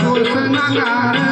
सूस नगारा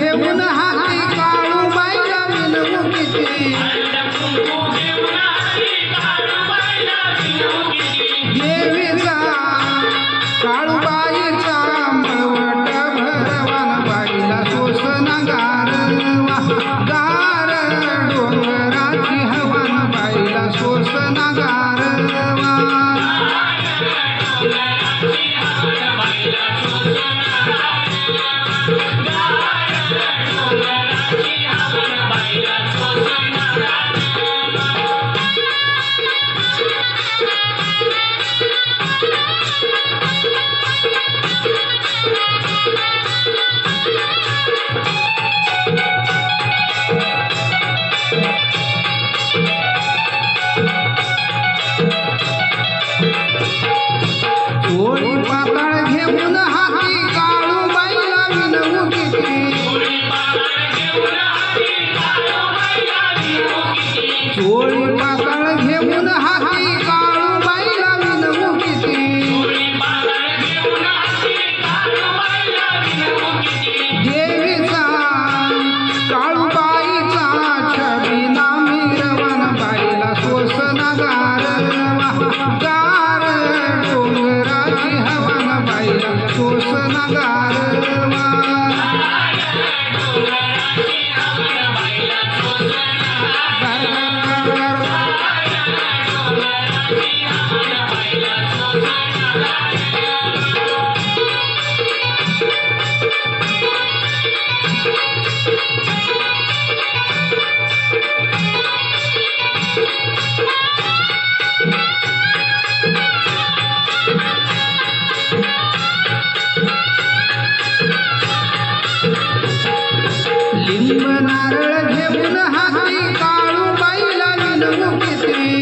लिंब नारळ घेऊन हाती काळू बाईला निलू किती?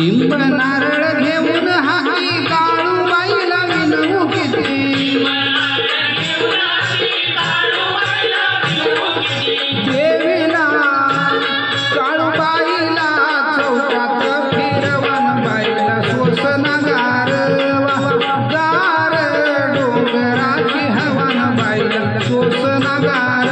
लिंब नारळ घेऊन हाती काळूबाईला विनवू किती. देवीला काळूबाईला चौकात फिरवण बाईला सोसन गार गार डोंगराची हवन बाईला सोसन गार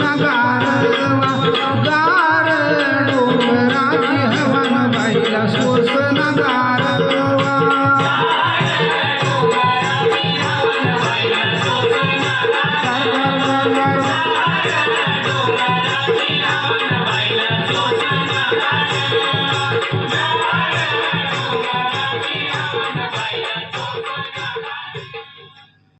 नगार गार डोमरा